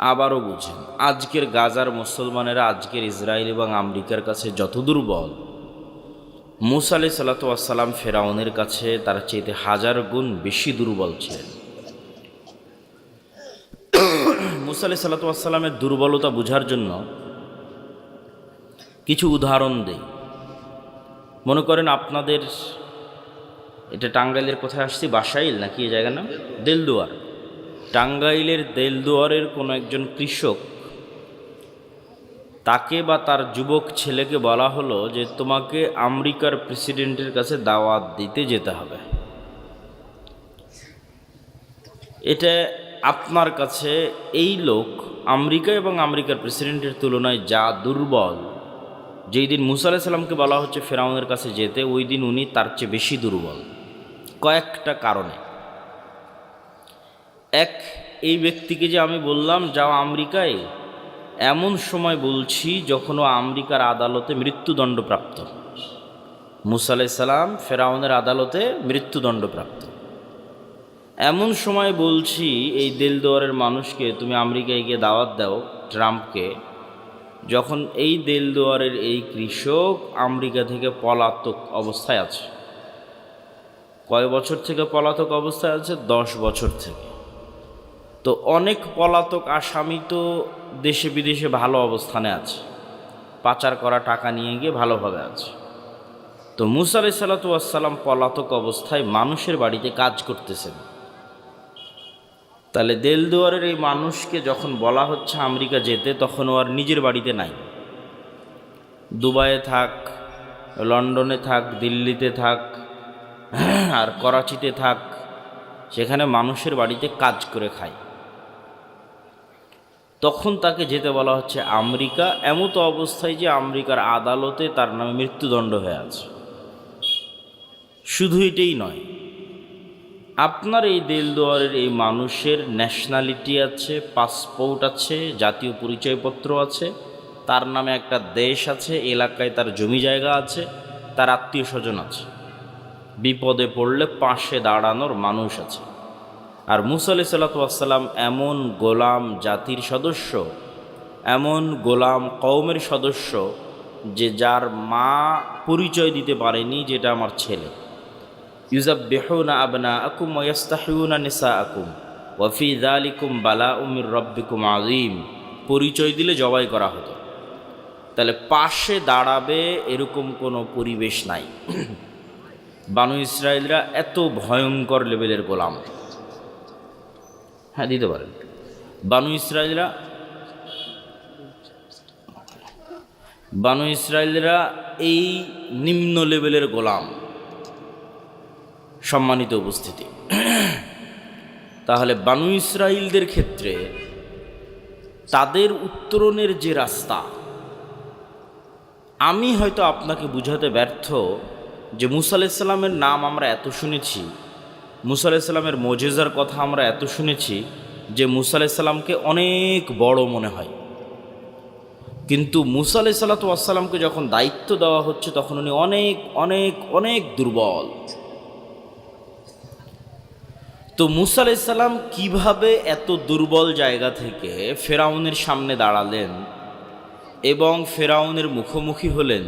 আবারও বুঝেন, আজকের গাজার মুসলমানেরা আজকের ইসরায়েল এবং আমেরিকার কাছে যত দুর্বল। মুসা আলি সাল্লাতাম ফেরাউনের কাছে তার চেয়েতে হাজার গুণ বেশি দুর্বল ছিলেন। মুসা আলি সাল্লাতামের দুর্বলতা বোঝার জন্য কিছু উদাহরণ দেই। মনে করেন আপনাদের, এটা টাঙ্গাইলের কোথায় আসছি? বাসাইল নাকি এই জায়গার নাম? দেলদুয়ার। টাঙ্গাইলের দেলদুয়ারের কোনো একজন কৃষক, তাকে বা তার যুবক ছেলেকে বলা হলো যে তোমাকে আমেরিকার প্রেসিডেন্টের কাছে দাওয়াত দিতে যেতে হবে। এটা আপনার কাছে এই লোক আমেরিকা এবং আমেরিকার প্রেসিডেন্টের তুলনায় যা দুর্বল। যেই দিন মুসা আলাহিসাল্লামকে বলা হচ্ছে ফেরাউনের কাছে যেতে, ওই দিন উনি তার চেয়ে বেশি দুর্বল। কয়েকটা কারণে। এক, এই ব্যক্তিকে যে আমি বললাম, যাও আমেরিকায়, এমন সময় বলছি যখন ও আমেরিকার আদালতে মৃত্যুদণ্ডপ্রাপ্ত মুসা আলাইসাল্লাম ফেরাউনের আদালতে মৃত্যুদণ্ডপ্রাপ্ত এমন সময় বলছি, এই দেলদুয়ারের মানুষকে, তুমি আমেরিকায় গিয়ে দাওয়াত দাও ট্রাম্পকে। যখন এই দেলদুয়ারের এই কৃষক আমেরিকা থেকে পলাতক অবস্থায় আছে। কয় বছর থেকে পলাতক অবস্থায় আছে? দশ বছর থেকে। তো অনেক পলাতক আসামি তো দেশে বিদেশে ভালো অবস্থানে আছে। পাচার করা টাকা নিয়ে গিয়ে ভালোভাবে আছে। তো মুসা সাল্লাতাম পলাতক অবস্থায় মানুষের বাড়িতে কাজ করতেছেন। তাহলে দেলদুয়ারের এই মানুষকে যখন বলা হচ্ছে আমেরিকা যেতে, তখন ও আর নিজের বাড়িতে নাই। দুবাইয়ে থাক, লন্ডনে থাক, দিল্লিতে থাক, আর করাচিতে থাক, সেখানে মানুষের বাড়িতে কাজ করে খায়। তখন তাকে যেতে বলা হচ্ছে আমেরিকা। এমতো অবস্থায় যে আমেরিকার আদালতে তার নামে মৃত্যুদণ্ড হয়ে আছে। শুধু এটাই নয়, আপনার এই দেলদুয়ারের এই মানুষের ন্যাশনালিটি আছে পাসপোর্ট আছে, জাতীয় পরিচয়পত্র আছে, তার নামে একটা দেশ আছে, এলাকায় তার জমি জায়গা আছে, তার আত্মীয় স্বজন আছে। বিপদে পড়লে পাশে দাঁড়ানোর মানুষ আছে। আর মুসা আলি সাল্লাতাম এমন গোলাম জাতির সদস্য, এমন গোলাম কৌমের সদস্য যে যার মা পরিচয় দিতে পারেনি যেটা আমার ছেলে। ইউজাব্বেহুনা আবনা আকুম ওয়াস্তাহিউনা নিসা আকুম ওয়ফি দালিকুম বালা উমির রব্বিকুম আজিম পরিচয় দিলে জবাই করা হতো। তাহলে পাশে দাঁড়াবে এরকম কোনো পরিবেশ নাই। বানু ইসরায়েলরা এত ভয়ঙ্কর লেভেলের গোলাম। হ্যাঁ দিতে পারেন। বানু ইসরায়েলরা বানু ইসরায়েলরা এই নিম্ন লেভেলের গোলাম, সম্মানিত উপস্থিতি। তাহলে বানু ইসরায়েলদের ক্ষেত্রে তাদের উত্তরণের যে রাস্তা, আমি হয়তো আপনাকে বুঝাতে ব্যর্থ যে মুসা আলাইসাল্লামের নাম আমরা এত শুনেছি মুসা আলাইসাল্লামের মজেজার কথা আমরা এত শুনেছি যে মুসা আলাইসাল্লামকে অনেক বড় মনে হয়। কিন্তু মুসা আলাই সাল্লাতামকে যখন দায়িত্ব দেওয়া হচ্ছে, তখন উনি অনেক অনেক অনেক দুর্বল। তো মুসা আলাইসাল্লাম কীভাবে এত দুর্বল জায়গা থেকে ফেরাউনের সামনে দাঁড়ালেন এবং ফেরাউনের মুখোমুখি হলেন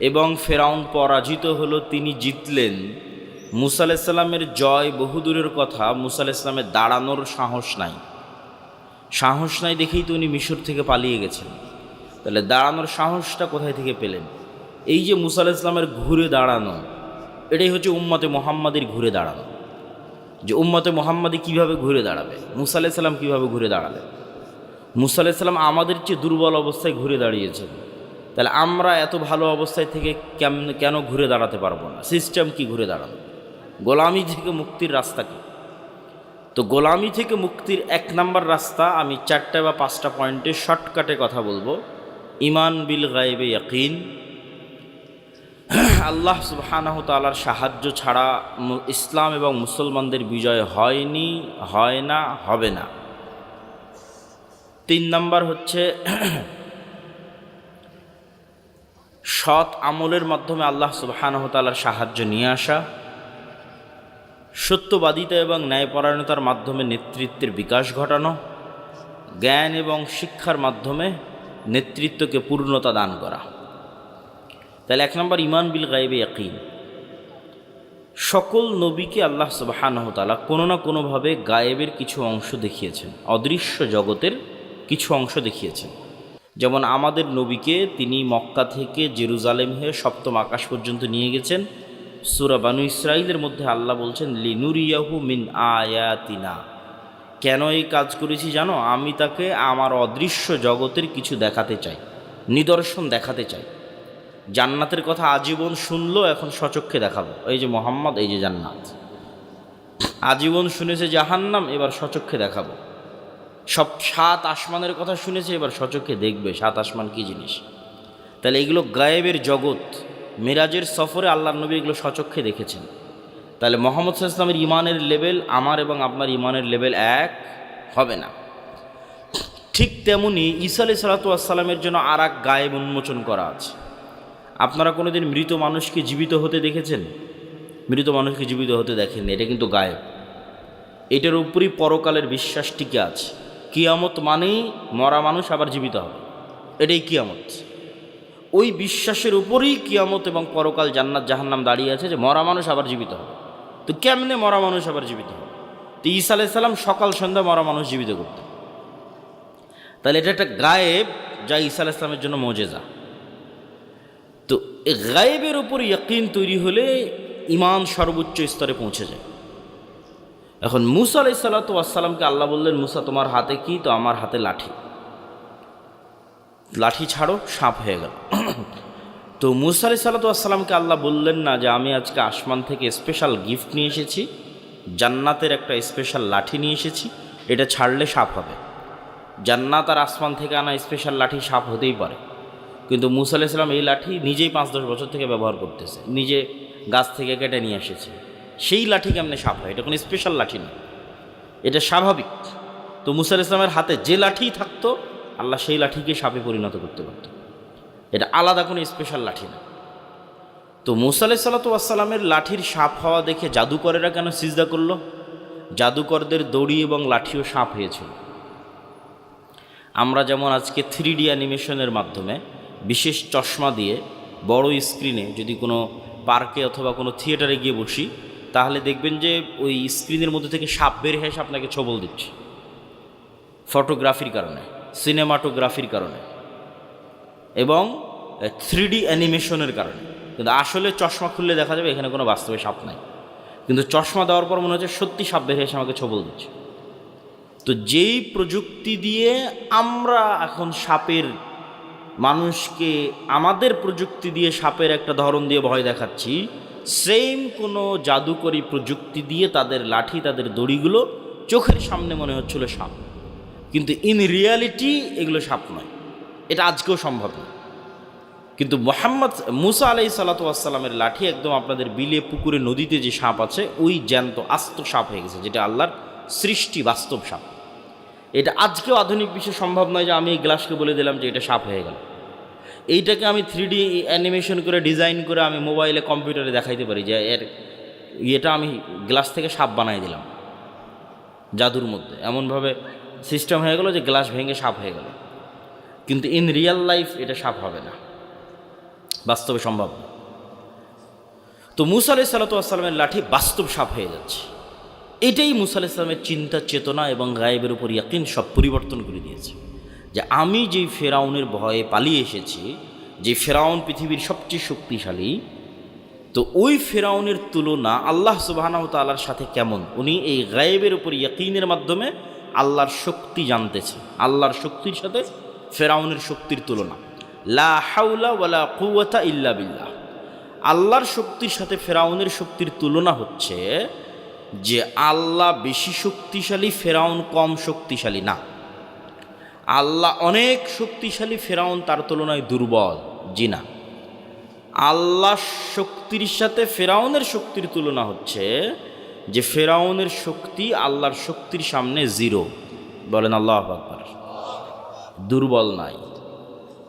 এবং ফেরাউন পরাজিত হলো, তিনি জিতলেন মুসা আলাইসাল্লামের জয় বহুদূরের কথা, মুসা আলাইসাল্লামের দাঁড়ানোর সাহস নাই। সাহস নাই দেখেই তো উনি মিশর থেকে পালিয়ে গেছেন। তাহলে দাঁড়ানোর সাহসটা কোথায় থেকে পেলেন? এই যে মুসা আলাইসলামের ঘুরে দাঁড়ানো, এটাই হচ্ছে উম্মতে মোহাম্মদের ঘুরে দাঁড়ানো। যে উম্মতে মোহাম্মদী কীভাবে ঘুরে দাঁড়াবে? মুসা আলাইসাল্লাম কীভাবে ঘুরে দাঁড়াবে মুসা আলাইসাল্লাম আমাদের চেয়ে দুর্বল অবস্থায় ঘুরে দাঁড়িয়েছেন। তাহলে আমরা এত ভালো অবস্থায় থেকে কেন ঘুরে দাঁড়াতে পারব না? সিস্টেম কি ঘুরে দাঁড়ানো? গোলামি থেকে মুক্তির রাস্তা কি? তো গোলামি থেকে মুক্তির এক নাম্বার রাস্তা আমি চারটা বা পাঁচটা পয়েন্টে শর্টকাটে কথা বলব। ইমান বিল গাইবে ইয়াকিন। আল্লাহ সুবহানাহ তালার সাহায্য ছাড়া ইসলাম এবং মুসলমানদের বিজয় হয়নি, হয় না, হবে না। তিন নাম্বার হচ্ছে সৎ আমলের মাধ্যমে আল্লাহ সুবহানাহ তালার সাহায্য নিয়ে আসা। সত্যবাদিতা এবং ন্যায়পরায়ণতার মাধ্যমে নেতৃত্বের বিকাশ ঘটানো, জ্ঞান এবং শিক্ষার মাধ্যমে নেতৃত্বকে পূর্ণতা দান করা। তাহলে এক নম্বর ইমান বিল গাইবে ইয়াকিন। সকল নবীকে আল্লাহ সুবাহানহতালা কোনো না কোনোভাবে গায়েবের কিছু অংশ দেখিয়েছেন, অদৃশ্য জগতের কিছু অংশ দেখিয়েছেন। যেমন আমাদের নবীকে তিনি মক্কা থেকে জেরুজালেম হয়ে সপ্তম আকাশ পর্যন্ত নিয়ে গেছেন সুরা বানু ইসরাইলের মধ্যে আল্লাহ বলছেন, লিনুরিয়াহু মিন আয়াতিনা। কেন এই কাজ করেছি জানো? আমি তাকে আমার অদৃশ্য জগতের কিছু দেখাতে চাই, নিদর্শন দেখাতে চাই। জান্নাতের কথা আজীবন শুনলো, এখন সচক্ষে দেখাবো। এই যে মোহাম্মদ, এই যে জান্নাত। আজীবন শুনেছে জাহান্নাম, এবার সচক্ষে দেখাবো। সব সাত আসমানের কথা শুনেছে, এবার সচক্ষে দেখবে, সাত আসমান কি জিনিস? তাহলে এগুলো গায়েবের জগৎ। মিরাজের সফরে আল্লাহ নবী এগুলো সচক্ষে দেখেছেন। তাহলে মোহাম্মদ ইসলামের ইমানের লেভেল আমার এবং আপনার ইমানের লেভেল এক হবে না। ঠিক তেমনি ঈসা আলি সালাতামের জন্য আর এক গায়েব উন্মোচন করা আছে। আপনারা কোনোদিন মৃত মানুষকে জীবিত হতে দেখেছেন? মৃত মানুষকে জীবিত হতে দেখেননি, এটা কিন্তু গায়েব। এটার উপরই পরকালের বিশ্বাস টিকে আছে। কিয়ামত মানেই মরা মানুষ আবার জীবিত হবে। এটাই কিয়ামত। ওই বিশ্বাসের উপরই কিয়ামত এবং পরকাল জান্নাত জাহান্নাম দাঁড়িয়ে আছে যে মরা মানুষ আবার জীবিত হবে। তো কেমনে মরা মানুষ আবার জীবিত হবে? তো ঈসা আলাইসাল্লাম সকাল, সন্ধ্যা মরা মানুষ জীবিত করতেন। তাহলে এটা একটা গায়েব যা ঈসা আলাইসলামের জন্য মজেজা। তো গায়েবের উপর ইয়াকিন তৈরি হলে ইমান সর্বোচ্চ স্তরে পৌঁছে যায়। এখন মুসা আলাই সাল্লাতু আসসালামকে আল্লাহ বললেন, মুসা, তোমার হাতে কি? তো আমার হাতে লাঠি। লাঠি ছাড়ো, সাপ হয়ে গেল। তো মুসা আলাই সাল্লাতু আসসালামকে আল্লাহ বললেন, না, যে আমি আজকে আসমান থেকে স্পেশাল গিফট নিয়ে এসেছি, জান্নাতের একটা স্পেশাল লাঠি নিয়ে এসেছি, এটা ছাড়লে সাপ হবে। জান্নাত আর আসমান থেকে আনা স্পেশাল লাঠি সাপ হতেই পারে। কিন্তু মুসা আলাইসাল্লাম এই লাঠি নিজেই পাঁচ দশ বছর থেকে ব্যবহার করতেছে, নিজে গাছ থেকে কেটে নিয়ে এসেছে। সেই লাঠি কেমনে সাপ হয়? এটা কোনো স্পেশাল লাঠি না। এটা স্বাভাবিক। তো মুসা ইসলামের হাতে যে লাঠি থাকতো আল্লাহ সেই লাঠিকে সাপে পরিণত করতে পারত। এটা আলাদা কোনো স্পেশাল লাঠি না। তো মুসা আলাই সাল্লাতামের লাঠির সাপ হওয়া দেখে জাদুকরেরা কেন সিজদা করল? জাদুকরদের দড়ি এবং লাঠিও সাপ হয়েছিল। আমরা যেমন আজকে থ্রি ডি অ্যানিমেশনের মাধ্যমে বিশেষ চশমা দিয়ে বড় স্ক্রিনে যদি কোনো পার্কে অথবা কোনো থিয়েটারে গিয়ে বসি, তাহলে দেখবেন যে ওই স্ক্রিনের মধ্যে থেকে সাপ বের হয়ে আপনাকে ছবল দিচ্ছে। ফটোগ্রাফির কারণে। সিনেমাটোগ্রাফির কারণে এবং থ্রি অ্যানিমেশনের কারণে। কিন্তু আসলে চশমা খুললে দেখা যাবে এখানে কোনো বাস্তবে সাপ নাই। কিন্তু চশমা দেওয়ার পর মনে হচ্ছে সত্যি সাপ হয়ে এসে আমাকে ছবল দিচ্ছে। তো যেই প্রযুক্তি দিয়ে আমরা এখন সাপের মানুষকে, আমাদের প্রযুক্তি দিয়ে সাপের একটা ধরন দিয়ে ভয় দেখাচ্ছি সেম কোনো জাদুকরী প্রযুক্তি দিয়ে তাদের লাঠি, তাদের দড়িগুলো চোখের সামনে মনে হচ্ছিল সাপ। কিন্তু ইন রিয়ালিটি এগুলো সাপ নয়। এটা আজকেও সম্ভব নয় কিন্তু মোহাম্মদ মুসা আলাই সাল্লাতামের লাঠি একদম আপনাদের বিলে, পুকুরে, নদীতে যে সাপ আছে, ওই জ্যান্ত, আস্ত সাপ হয়ে গেছে, যেটা আল্লাহর সৃষ্টি বাস্তব সাপ। এটা আজকেও আধুনিক বিশ্বে সম্ভব নয় যে আমি এই গ্লাসকে বলে দিলাম যে এটা সাপ হয়ে গেল। এইটাকে আমি থ্রি ডি অ্যানিমেশন করে ডিজাইন করে আমি মোবাইলে কম্পিউটারে দেখাইতে পারি যে এর ইয়েটা আমি গ্লাস থেকে সাপ বানাই দিলাম। জাদুর মধ্যে। এমনভাবে সিস্টেম হয়ে গেলো যে গ্লাস ভেঙে সাপ হয়ে গেল। কিন্তু ইন রিয়েল লাইফ এটা সাপ হবে না। বাস্তবে সম্ভব না। তো মুসা আলাই সাল্লাতামের লাঠি বাস্তব সাপ হয়ে যাচ্ছে। এটাই মুসা আলাহ ইসলামের চিন্তা, চেতনা এবং গায়েবের উপর ইয়াকিন সব পরিবর্তন করে দিয়েছে। যে আমি যেই ফেরাউনের ভয়ে পালিয়ে এসেছি, যে ফেরাউন পৃথিবীর সবচেয়ে শক্তিশালী, তো ওই ফেরাউনের তুলনা আল্লাহ সুবাহানাহ তাল্লার সাথে কেমন? উনি এই গায়েবের উপর ইয়াকিনের মাধ্যমে আল্লাহর শক্তি জানতেছে। আল্লাহর শক্তির সাথে ফেরাউনের শক্তির তুলনা। লা হাউলা ওয়ালা কুয়াতা ইল্লা বিল্লাহ। আল্লাহর শক্তির সাথে ফেরাউনের শক্তির তুলনা হচ্ছে যে আল্লাহ বেশি শক্তিশালী, ফেরাউন কম শক্তিশালী না। আল্লাহ অনেক শক্তিশালী, ফেরাউন তার তুলনায় দুর্বল, জি না। আল্লাহ শক্তির সাথে ফেরাউনের শক্তির তুলনা হচ্ছে যে ফেরাউনের শক্তি আল্লাহর শক্তির সামনে জিরো। বলেন আল্লাহ আকবর। দুর্বল নাই,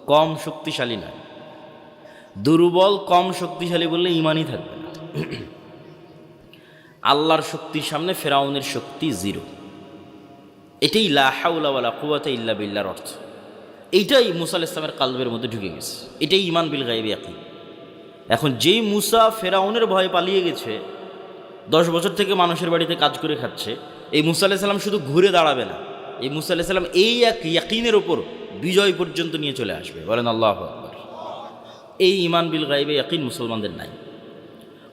কম শক্তিশালী নাই। দুর্বল, কম শক্তিশালী বললে ইমানই থাকবে না। আল্লাহর শক্তির সামনে ফেরাউনের শক্তি জিরো। এটাই লাহাউলা কুয়াতে ইল্লা বিল্লার অর্থ। এইটাই মুসা ইসলামের কালবের মধ্যে ঢুকে গেছে। এটাই ইমান বিল গাইবে এখন যেই মুসা ফেরাউনের ভয়ে পালিয়ে গেছে দশ বছর থেকে মানুষের বাড়িতে কাজ করে খাচ্ছে। এই মুসা আলাহ সাল্লাম শুধু ঘুরে দাঁড়াবে না। এই মুসা আলাহ সাল্লাম এই এক ইয়াকিনের ওপর বিজয় পর্যন্ত নিয়ে চলে আসবে। বলেন আল্লাহ আকবর। এই ইমান বিল গাইবে ইয়াকিন মুসলমানদের নাই।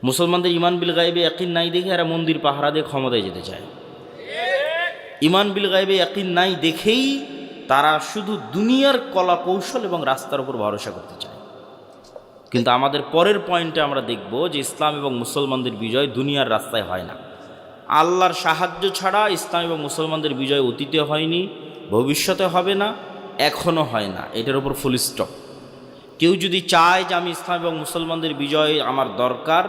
মুসলমানদের ইমান বিল গাইবে ইয়াকিন নাই দেখে এরা মন্দির পাহারা দিয়ে ক্ষমতায় যেতে চায়। ইমান বিল গাইবে ইয়াকিন নাই দেখেই তারা শুধু দুনিয়ার কলা কৌশল এবং রাস্তার উপর ভরসা করতে চায়। কিন্তু আমাদের পরের পয়েন্টে আমরা দেখব যে ইসলাম এবং মুসলমানদের বিজয় দুনিয়ার রাস্তায় হয় না। আল্লাহর সাহায্য ছাড়া ইসলাম এবং মুসলমানদের বিজয় অতীতে হয়নি, ভবিষ্যতে হবে না, এখনও হয় না। এটার উপর ফুল স্টপ কেউ যদি চায় যে আমি ইসলাম এবং মুসলমানদের বিজয় আমার দরকার,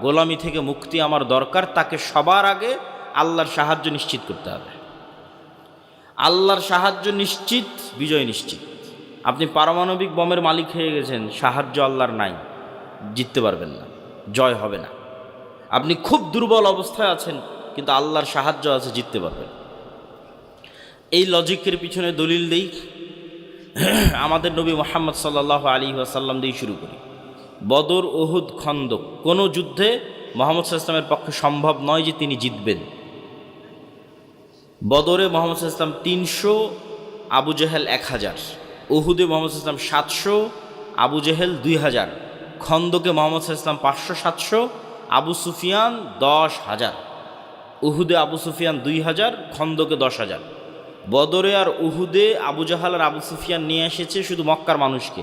গোলামি থেকে মুক্তি আমার দরকার, তাকে সবার আগে আল্লাহর সাহায্য নিশ্চিত করতে হবে। আল্লাহর সাহায্য নিশ্চিত, বিজয় নিশ্চিত। আপনি পারমাণবিক বমের মালিক হয়ে গেছেন, সাহায্য আল্লাহর নাই, জিততে পারবেন না, জয় হবে না। আপনি খুব দুর্বল অবস্থায় আছেন, কিন্তু আল্লাহর সাহায্য আছে, জিততে পারবেন। এই লজিকের পিছনে দলিল দেই, আমাদের নবী মোহাম্মদ সাল্লাহ আলী আসাল্লাম দিয়ে শুরু করি। বদর ওহুদ খন্দক, কোনো যুদ্ধে মোহাম্মদ ইসলামের পক্ষে সম্ভব নয় যে তিনি জিতবেন। বদরে মোহাম্মদ ইসলাম তিনশো, আবু জেহেল এক হাজার। উহুদে মোহাম্মদ ইসলাম সাতশো, আবু জেহেল দুই হাজার, খন্দকে মোহাম্মদ ইসলাম পাঁচশো সাতশো, আবু সুফিয়ান দশ হাজার, উহুদে আবু সুফিয়ান দুই হাজার, খন্দকে দশ হাজার। বদরে আর উহুদে আবু জাহাল আর আবু সুফিয়ান নিয়ে এসেছে শুধু মক্কার মানুষকে।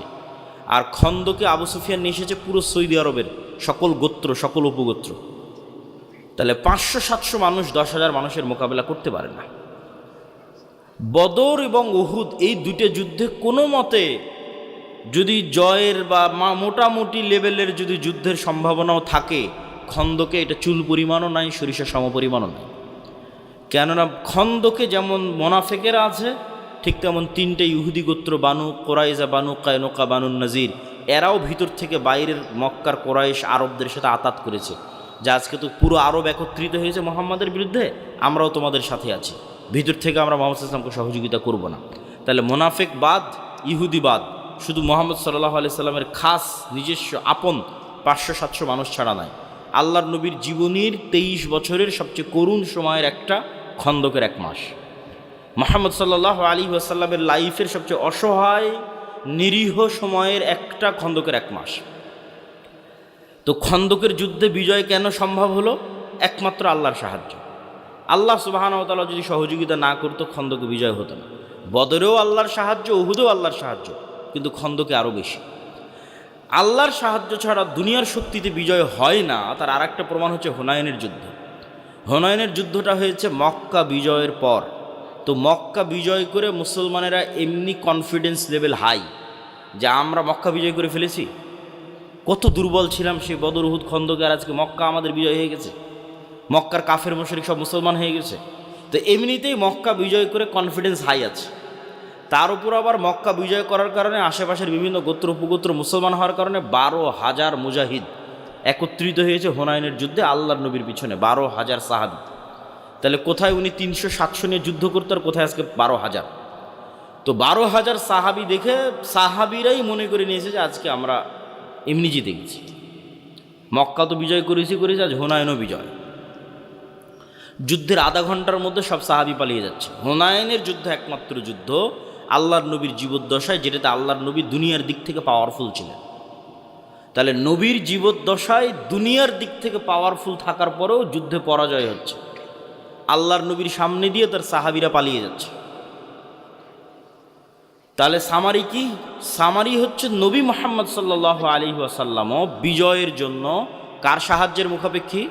আর খন্দকে আবু সুফিয়ান নিয়ে এসেছে পুরো সৌদি আরবের সকল গোত্র, সকল উপগোত্র। তাহলে পাঁচশো সাতশো মানুষ দশ হাজার মানুষের মোকাবেলা করতে পারে না। বদর এবং উহুদ এই দুটো যুদ্ধে কোনো মতে যদি জয়ের বা মোটামুটি লেভেলের যদি যুদ্ধের সম্ভাবনাও থাকে, খন্দকে এটা চুল পরিমাণও নাই, সরিষা সম পরিমাণও নাই। কেননা খন্দকে যেমন মোনাফেকেরা আছে, ঠিক তেমন তিনটে ইহুদি গোত্র, Banu Qurayza Banu Qaynuqa, Banu Nadir, এরাও ভিতর থেকে বাইরের মক্কার কোরাইশ আরবদের সাথে আতাত করেছে। যা আজকে তো পুরো আরব একত্রিত হয়েছে মোহাম্মদের বিরুদ্ধে, আমরাও তোমাদের সাথে আছি। ভিতর থেকে আমরা মোহাম্মদ ইসলামকে সহযোগিতা করব না। তাহলে মোনাফেক বাদ, ইহুদি বাদ, শুধু মোহাম্মদ সাল্লাহ আলি সাল্লামের খাস নিজস্ব আপন পাঁচশো, সাতশো মানুষ ছাড়া নাই। আল্লাহর নবীর জীবনীর তেইশ বছরের সবচেয়ে করুণ সময়ের একটা খন্দকের এক মাস। মোহাম্মদ সাল্লাহ আলী ওয়াসাল্লামের লাইফের সবচেয়ে অসহায়, নিরীহ সময়ের একটা খন্দকের এক মাস। তো খন্দকের যুদ্ধে বিজয় কেন সম্ভব হলো? একমাত্র আল্লাহর সাহায্য। আল্লাহ সুবাহানতালা যদি সহযোগিতা না করতো, খন্দকে বিজয় হতো না। বদরেও আল্লাহর সাহায্য, উহুদেও আল্লাহর সাহায্য, কিন্তু খন্দকে আরও বেশি। আল্লাহর সাহায্য ছাড়া দুনিয়ার শক্তিতে বিজয় হয় না, তার আর একটা প্রমাণ হচ্ছে হুনায়নের যুদ্ধ। হুনায়নের যুদ্ধটা হয়েছে মক্কা বিজয়ের পর। তো মক্কা বিজয় করে মুসলমানেরা এমনি কনফিডেন্স লেভেল হাই যে আমরা মক্কা বিজয় করে ফেলেছি। কত দুর্বল ছিলাম সেই বদর উহুদ খন্দকে, আর আজকে মক্কা আমাদের বিজয় হয়ে গেছে। মক্কার কাফের, মশরিক সব মুসলমান হয়ে গেছে। তো এমনিতেই মক্কা বিজয় করে কনফিডেন্স হাই আছে। তার উপর আবার মক্কা বিজয় করার কারণে আশেপাশের বিভিন্ন গোত্র, উপগোত্র মুসলমান হওয়ার কারণে বারো হাজার মুজাহিদ একত্রিত হয়েছে হোনায়নের যুদ্ধে আল্লাহর নবীর পিছনে, বারো হাজার সাহাবি। তাহলে কোথায় উনি তিনশো সাতশো নিয়ে যুদ্ধ করতো আর কোথায় আজকে বারো হাজার? তো বারো হাজার সাহাবি দেখে সাহাবিরাই মনে করে নিয়েছে যে আজকে আমরা এমনি জিতে গেছি। মক্কা তো বিজয় করেছি করেছি, আজ হোনায়নও বিজয়। যুদ্ধের আধা ঘণ্টার মধ্যে সব সাহাবি পালিয়ে যাচ্ছে। হোনায়নের যুদ্ধ একমাত্র যুদ্ধ আল্লাহর নবীর জীবদ্দশায়, যেটাতে আল্লাহর নবী দুনিয়ার দিক থেকে পাওয়ারফুল ছিলেন। তাহলে নবীর জীবদ্দশায় দুনিয়ার দিক থেকে পাওয়ারফুল থাকার পরেও যুদ্ধে পরাজয় হচ্ছে। আল্লাহর নবীর সামনে দিয়ে তার সাহাবিরা পালিয়ে যাচ্ছে। তাহলে সামারি কি? সামারি হচ্ছে নবী মোহাম্মদ সাল্লাহ আলী আসাল্লামও বিজয়ের জন্য কার সাহায্যের মুখাপেক্ষী?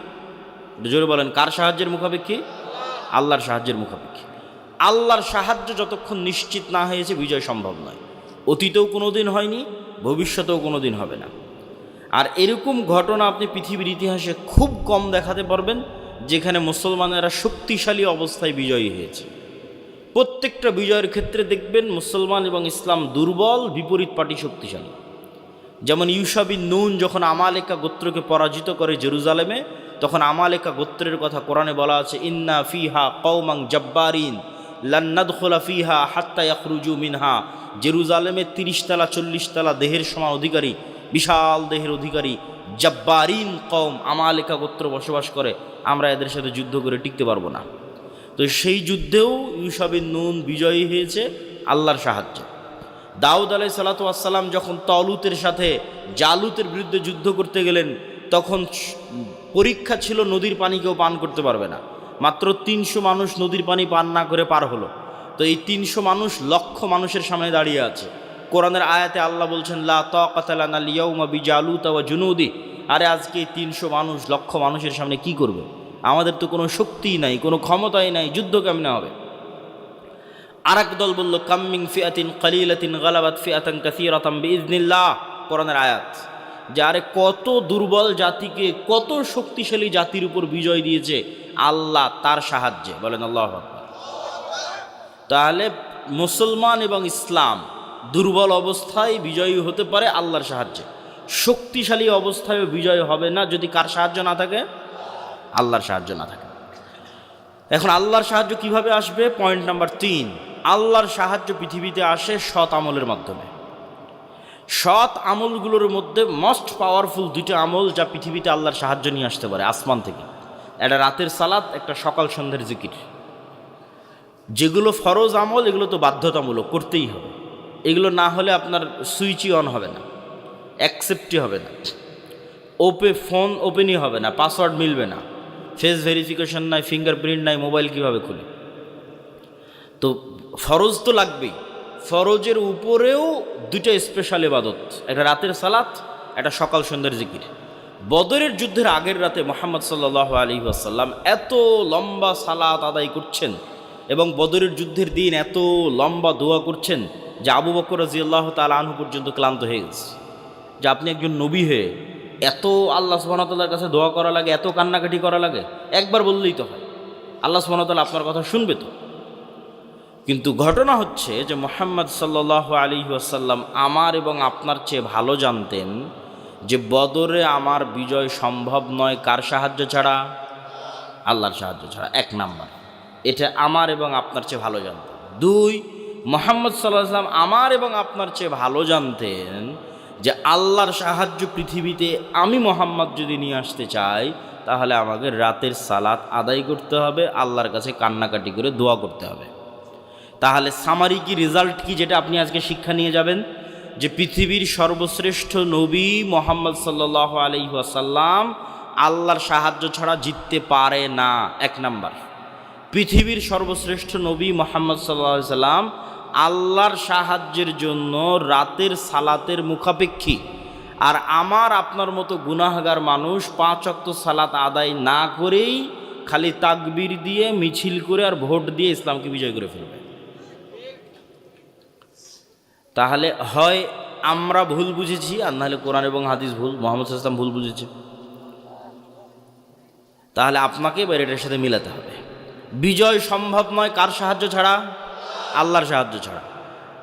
জোরে বলেন, কার সাহায্যের মুখাপেক্ষী? আল্লাহর সাহায্যের মুখাপেক্ষী। আল্লাহর সাহায্য যতক্ষণ নিশ্চিত না হয়েছে, বিজয় সম্ভব নয়। অতীতেও কোনো দিন হয়নি, ভবিষ্যতেও কোনো দিন হবে না। আর এরকম ঘটনা আপনি পৃথিবীর ইতিহাসে খুব কম দেখাতে পারবেন, যেখানে মুসলমানেরা শক্তিশালী অবস্থায় বিজয়ী হয়েছে। প্রত্যেকটা বিজয়ের ক্ষেত্রে দেখবেন, মুসলমান এবং ইসলাম দুর্বল, বিপরীত পার্টি শক্তিশালী। যেমন ইউসাবিন নুন যখন আমালেকা গোত্রকে পরাজিত করে জেরুজালেমে তখন আমালেকা গোত্রের কথা কোরআনে বলা আছে, ইন্না ফিহা কৌমাং জব্বারিন লান্নাদ খোলাফিহা হাত্তা ইয়াখরুজু মিনহা। জেরুজালেমের তিরিশ তালা চল্লিশ তালা দেহের সমান অধিকারী, বিশাল দেহের অধিকারী জব্বারিন কম আমালিকা গোত্র বসবাস করে। আমরা এদের সাথে যুদ্ধ করে টিকতে পারব না। তো সেই যুদ্ধেও ইউসাবিন নুন বিজয়ী হয়েছে আল্লাহর সাহায্যে। দাউদ আলাই সালাতাম যখন তলুতের সাথে জালুতের বিরুদ্ধে যুদ্ধ করতে গেলেন, তখন পরীক্ষা ছিল, নদীর পানি কেউ পান করতে পারবে না। মাত্র তিনশো মানুষ নদীর পানি পান না করে পার হলো। তো এই তিনশো মানুষ লক্ষ মানুষের সামনে দাঁড়িয়ে আছে। কোরআনের আয়াতে আল্লাহ বলছেন, লা জুনুদি। আরে আজকে তিনশো মানুষ, লক্ষ মানুষের সামনে কি করবে? আমাদের তো কোনো শক্তিই নাই, কোনো ক্ষমতাই নাই, যুদ্ধ কেমনে হবে? আর এক দল বলল কাম্মিং ফিয়াতিন কালিলাতিন গালাবাত ফিয়াতান কাসিরাতাম বিইজনিল্লাহ কোরআনের আয়াত। যে আরে কত দুর্বল জাতিকে, কত শক্তিশালী জাতির উপর বিজয় দিয়েছে, আল্লাহ তার সাহায্যে। বলেন আল্লাহ তাহলে মুসলমান এবং ইসলাম দুর্বল অবস্থায় বিজয়ী হতে পারে আল্লাহর সাহায্যে। শক্তিশালী অবস্থায় বিজয় হবে না যদি কার সাহায্য না থাকে? আল্লাহর সাহায্য না থাকে। এখন আল্লাহর সাহায্য কীভাবে আসবে? পয়েন্ট নাম্বার তিন আল্লাহর সাহায্য পৃথিবীতে আসে সৎ আমলের মাধ্যমে। সৎ আমলগুলোর মধ্যে মোস্ট পাওয়ারফুল দুইটা আমল যা পৃথিবীতে আল্লাহর সাহায্য নিয়ে আসতে পারে, আসমান থেকে। একটা রাতের সালাত, একটা সকাল সন্ধ্যের জিকির। যেগুলো ফরজ আমল, এগুলো তো বাধ্যতামূলক, করতেই হবে। এগুলো না হলে আপনার সুইচই অন হবে না অ্যাকসেপ্টই হবে না। ওপে ফোন ওপেনই হবে না পাসওয়ার্ড মিলবে না। ফেস ভেরিফিকেশন নাই ফিঙ্গারপ্রিন্ট নাই মোবাইল কীভাবে খুলি? তো ফরজ তো লাগবেই। ফরজের উপরেও দুটো স্পেশাল এবাদত একটা রাতের সালাত, একটা সকাল সন্ধ্যার জিকির। বদরের যুদ্ধের আগের রাতে মোহাম্মদ সাল্লাহ আলী আসাল্লাম এত লম্বা সালাত আদায় করছেন এবং বদরের যুদ্ধের দিন এত লম্বা দোয়া করছেন যে আবু বকর রাজিয়াল্লাহ তাল আনহু পর্যন্ত ক্লান্ত হয়ে গেছে। যে আপনি একজন নবী হয়ে এত আল্লাহ সুবাহতাল্লার কাছে দোয়া করা লাগে, এত কান্নাকাটি করা লাগে, একবার বললেই তো হয়। আল্লাহ সুবাহতাল্লাহ আপনার কথা শুনবে তো? কিন্তু ঘটনা হচ্ছে যে মোহাম্মদ সাল্লাহ আলী আসাল্লাম আমার এবং আপনার চেয়ে ভালো জানতেন যে বদরে আমার বিজয় সম্ভব নয় কার সাহায্য ছাড়া? আল্লাহর সাহায্য ছাড়া। এক নাম্বার, এটা আমার এবং আপনার চেয়ে ভালো জানতেন। দুই, মোহাম্মদ সাল্লাহ সাল্লাম আমার এবং আপনার চেয়ে ভালো জানতেন যে আল্লাহর সাহায্য পৃথিবীতে আমি মোহাম্মদ যদি নিয়ে আসতে চাই, তাহলে আমাকে রাতের সালাত আদায় করতে হবে, আল্লাহর কাছে কান্নাকাটি করে দোয়া করতে হবে। তাহলে সামারি কি রেজাল্ট কি যেটা আপনি আজকে শিক্ষা নিয়ে যাবেন? যে পৃথিবীর সর্বশ্রেষ্ঠ নবী মোহাম্মদ সাল্লাহ আলহিহাসাল্লাম আল্লাহর সাহায্য ছাড়া জিততে পারে না। এক নাম্বার। পৃথিবীর সর্বশ্রেষ্ঠ নবী মোহাম্মদ সাল্লাহ সাল্লাম আল্লাহর সাহায্যের জন্য রাতের সালাতের মুখাপেক্ষী। আর আমার, আপনার মতো গুনাহগার মানুষ পাঁচ অক্ত সালাত আদায় না করেই খালি তাকবির দিয়ে, মিছিল করে আর ভোট দিয়ে ইসলামকে বিজয় করে ফেলবে। তাহলে হয় আমরা ভুল বুঝেছি আর নাহলে কোরআন এবং হাদিস ভুল, মোহাম্মদ ইসলাম ভুল বুঝেছে। তাহলে আপনাকে এবার এটার সাথে মিলাতে হবে। বিজয় সম্ভব নয় কার সাহায্য ছাড়া? আল্লাহর সাহায্য ছাড়া।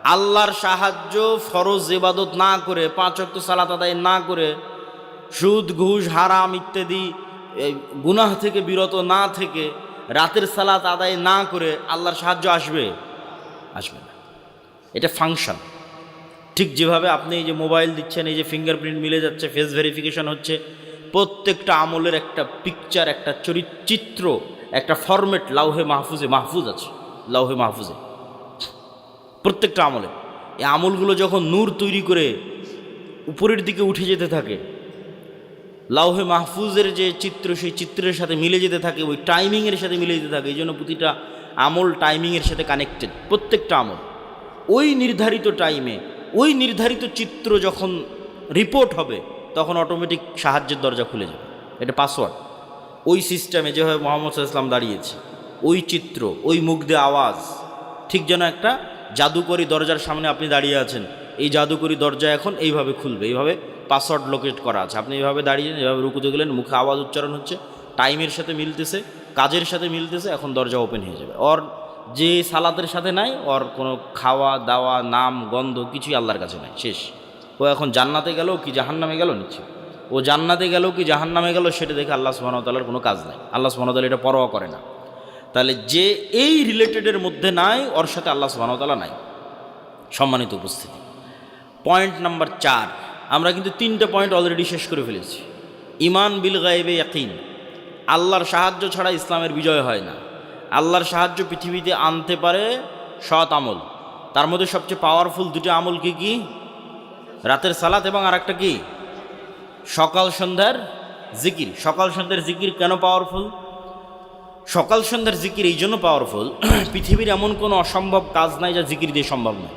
আল্লাহর সাহায্য ফরজ ইবাদত না করে, পাঁচ অক্ত সালাত আদায় না করে, সুদ, ঘুষ, হারাম ইত্যাদি গুনাহ থেকে বিরত না থেকে রাতের সালাত আদায় না করে আল্লাহর সাহায্য আসবে? আসবে না। এটা ফাংশন। ঠিক যেভাবে আপনি এই যে মোবাইল দিচ্ছেন, এই যে ফিঙ্গারপ্রিন্ট মিলে যাচ্ছে ফেস ভেরিফিকেশন হচ্ছে, প্রত্যেকটা আমলের একটা পিকচার একটা চরিত্র, একটা ফরম্যাট লাউহে মাহফুজে মাহফুজ আছে, লাউহে মাহফুজে। প্রত্যেকটা আমলে। এই আমলগুলো যখন নূর তৈরি করে উপরের দিকে উঠে যেতে থাকে, লাউহে মাহফুজের যে চিত্র, সেই চিত্রের সাথে মিলে যেতে থাকে, ওই টাইমিংয়ের সাথে মিলে যেতে থাকে, এই জন্য প্রতিটা আমল টাইমিংয়ের সাথে কানেক্টেড প্রত্যেকটা আমল। ওই নির্ধারিত টাইমে ওই নির্ধারিত চিত্র যখন রিপোর্ট হবে, তখন অটোমেটিক সাহায্যের দরজা খুলে যাবে। এটা পাসওয়ার্ড ওই সিস্টেমে যেভাবে মোহাম্মদ ইসলাম দাঁড়িয়েছে, ওই চিত্র, ওই দিয়ে আওয়াজ, ঠিক যেন একটা জাদুকরি দরজার সামনে আপনি দাঁড়িয়ে আছেন। এই জাদুকরি দরজা এখন এইভাবে খুলবে, এইভাবে পাসওয়ার্ড লোকেট করা আছে। আপনি এইভাবে দাঁড়িয়ে, এইভাবে রুকুতে গেলেন, মুখে আওয়াজ উচ্চারণ হচ্ছে টাইমের সাথে মিলতেছে, কাজের সাথে মিলতেছে, এখন দরজা ওপেন হয়ে যাবে। ওর যে সালাতের সাথে নাই, ওর কোনো খাওয়া, দাওয়া, নাম, গন্ধ কিছুই আল্লাহর কাছে নাই, শেষ। ও এখন জান্নাতে গেল কি জাহান্নামে গেল নিচ্ছে ও জান্নাতে গেল কি জাহান্নামে গেল সেটা দেখে আল্লাহ সুবাহতালার কোনো কাজ নাই। আল্লাহ সুবাহতাল এটা পরোয়া করে না। তাহলে যে এই রিলেটেডের মধ্যে নাই, ওর সাথে আল্লাহ সুবাহতালা নাই। সম্মানিত উপস্থিতি। পয়েন্ট নাম্বার চার, আমরা কিন্তু তিনটে পয়েন্ট অলরেডি শেষ করে ফেলেছি। ইমান বিল গায়েবে ইয়াকিন। আল্লাহর সাহায্য ছাড়া ইসলামের বিজয় হয় না। আল্লাহর সাহায্য পৃথিবীতে আনতে পারে সৎ আমল। তার মধ্যে সবচেয়ে পাওয়ারফুল দুটো আমল কি কি? রাতের সালাত এবং আরেকটা কি? সকাল সন্ধ্যার জিকির। সকাল সন্ধ্যার জিকির কেন পাওয়ারফুল সকাল সন্ধ্যার জিকির এই জন্য পাওয়ারফুল পৃথিবীর এমন কোনো অসম্ভব কাজ নাই যা জিকির দিয়ে সম্ভব নয়।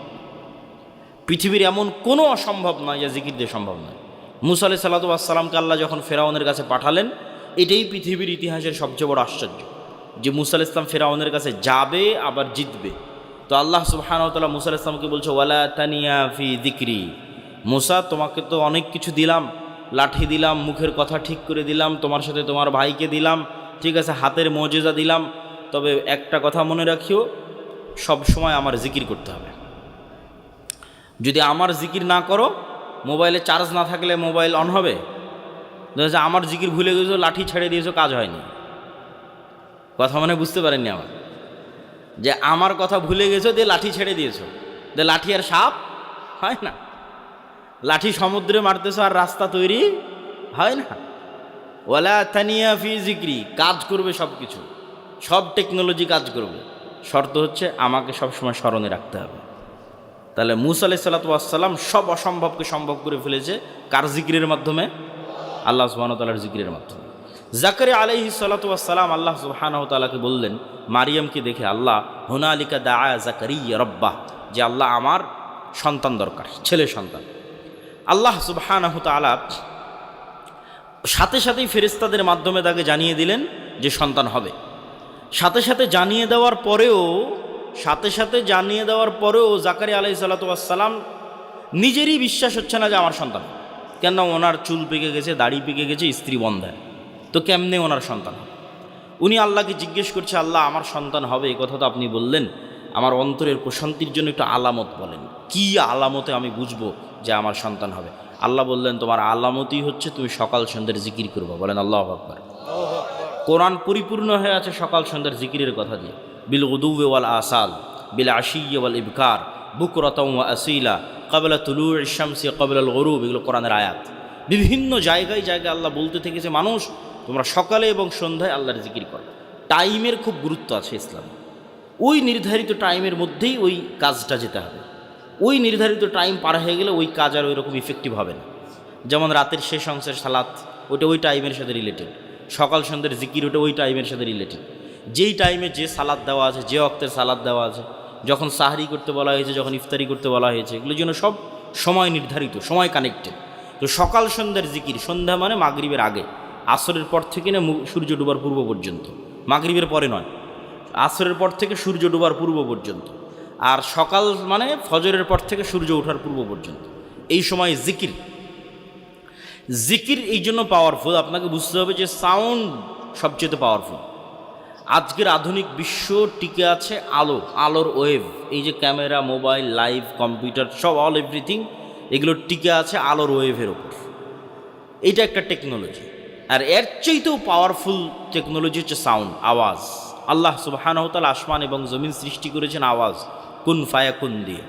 পৃথিবীর এমন কোনো অসম্ভব নয় যা জিকির দিয়ে সম্ভব নয়। মুসা আলি সাল্লাতামকে আল্লাহ যখন ফেরাউনের কাছে পাঠালেন, এটাই পৃথিবীর ইতিহাসের সবচেয়ে বড় আশ্চর্য। যে মুসা আল ইসলাম ফেরাউনের কাছে যাবে, আবার জিতবে। তো আল্লাহ সুবাহানতাল্লাহ মুসা আল ইসলামকে বলছে, ওয়ালা তানিয়া ফি দিক্রি মুসা, তোমাকে তো অনেক কিছু দিলাম, লাঠি দিলাম, মুখের কথা ঠিক করে দিলাম, তোমার সাথে তোমার ভাইকে দিলাম, ঠিক আছে, হাতের মজেজা দিলাম। তবে একটা কথা মনে রাখিও, সব সময় আমার জিকির করতে হবে। যদি আমার জিকির না করো, মোবাইলে চার্জ না থাকলে মোবাইল অন হবে? আমার জিকির ভুলে গেছো, লাঠি ছেড়ে দিয়েছ, কাজ হয়নি। কথা মানে বুঝতে পারেননি আমার। যে আমার কথা ভুলে গেছো, দিয়ে লাঠি ছেড়ে দিয়েছ। যে লাঠি আর সাপ? হয় না। লাঠি সমুদ্রে মারতেছো আর রাস্তা তৈরি? হয় না। ওয়ালা তানিয়া ফি জিক্রি, কাজ করবে সব কিছু সব টেকনোলজি কাজ করবে। শর্ত হচ্ছে আমাকে সবসময় স্মরণে রাখতে হবে। তাহলে মুসা সাল্লাতাম সব অসম্ভবকে সম্ভব করে ফেলেছে কার জিক্রির মাধ্যমে? আল্লাহ সুবাহতালার জিক্রির মাধ্যমে। জাকারে আলাইহি সাল্লাতাম আল্লাহ সুবাহানতালাকে বললেন, মারিয়ামকে দেখে আল্লাহ হোনা আলিকা দা জাকারি রব্বা যে আল্লাহ আমার সন্তান দরকার, ছেলে সন্তান। আল্লাহ সুবাহানহ তালা সাথে সাথেই ফেরেস্তাদের মাধ্যমে তাকে জানিয়ে দিলেন যে সন্তান হবে। সাথে সাথে জানিয়ে দেওয়ার পরেও, সাথে সাথে জানিয়ে দেওয়ার পরেও জাকারি আলাই সাল্লাতাম নিজেরই বিশ্বাস হচ্ছে না যে আমার সন্তান হবে। কেন ওনার চুল পেকে গেছে, দাড়ি পেকে গেছে, স্ত্রী বন্ধায় তো কেমনে ওনার সন্তান হবে? উনি আল্লাহকে জিজ্ঞেস করছে, আল্লাহ, আমার সন্তান হবে? এই কথা তো আপনি বললেন। আমার অন্তরের প্রশান্তির জন্য একটু আলামত বলেন। কি আলামতে আমি বুঝব যে আমার সন্তান হবে? আল্লাহ বললেন, তোমার আলামতই হচ্ছে তুমি সকাল সন্ধ্যের জিকির করব। বলেন, আল্লাহ আকবর। কোরআন পরিপূর্ণ হয়ে আছে সকাল সন্ধ্যার জিকিরের কথা দিয়ে। বিল উদুবে ওয়াল আসাল, বিল আশিয়ে ওয়াল ইবকার বুকরতম ওয়া আসিলা কবলা তুলু ইশামসি কবলাল গরুব, এগুলো কোরআনের আয়াত। বিভিন্ন জায়গায় জায়গায় আল্লাহ বলতে থেকেছে, মানুষ তোমরা সকালে এবং সন্ধ্যায় আল্লাহর জিকির করো। টাইমের খুব গুরুত্ব আছে ইসলাম। ওই নির্ধারিত টাইমের মধ্যেই ওই কাজটা যেতে হবে। ওই নির্ধারিত টাইম পার হয়ে গেলে ওই কাজ আর ওই রকম ইফেক্টিভ হবে না। যেমন রাতের শেষ অংশের সালাত ওটা ওই টাইমের সাথে রিলেটেড সকাল সন্ধ্যের জিকির ওটা ওই টাইমের সাথে রিলেটেড যেই টাইমে যে সালাদ দেওয়া আছে, যে অক্তের সালাদ দেওয়া আছে, যখন সাহারি করতে বলা হয়েছে, যখন ইফতারি করতে বলা হয়েছে, এগুলোর জন্য সব সময় নির্ধারিত, সময় কানেক্টেড তো সকাল সন্ধ্যার জিকির, সন্ধ্যা মানে মাগরিবের আগে। আসরের পর থেকে না সূর্য ডুবার পূর্ব পর্যন্ত। মাগরিবের পরে নয়। আসরের পর থেকে সূর্য ডুবার পূর্ব পর্যন্ত। আর সকাল মানে ফজরের পর থেকে সূর্য ওঠার পূর্ব পর্যন্ত। এই সময় জিকির। জিকির এই জন্য পাওয়ারফুল আপনাকে বুঝতে হবে যে সাউন্ড সবচেয়ে পাওয়ারফুল আজকের আধুনিক বিশ্ব টিকে আছে আলো, আলোর ওয়েভ এই যে ক্যামেরা মোবাইল লাইভ কম্পিউটার সব অল এভরিথিং এগুলো টিকে আছে আলোর ওয়েভের ওপর এইটা একটা টেকনোলজি আর এর চাইতেও পাওয়ারফুল টেকনোলজি হচ্ছে সাউন্ড আওয়াজ। আল্লাহ সুবাহানহতাল আসমান এবং জমিন সৃষ্টি করেছেন আওয়াজ, কুন ফায়া কুন দিয়ে।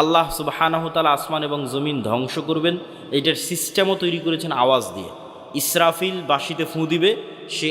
আল্লাহ সুবাহানহতাল আসমান এবং জমিন ধ্বংস করবেন, এটার সিস্টেমও তৈরি করেছেন আওয়াজ দিয়ে। ইসরাফিল বাসিতে ফুঁ দিবে, সে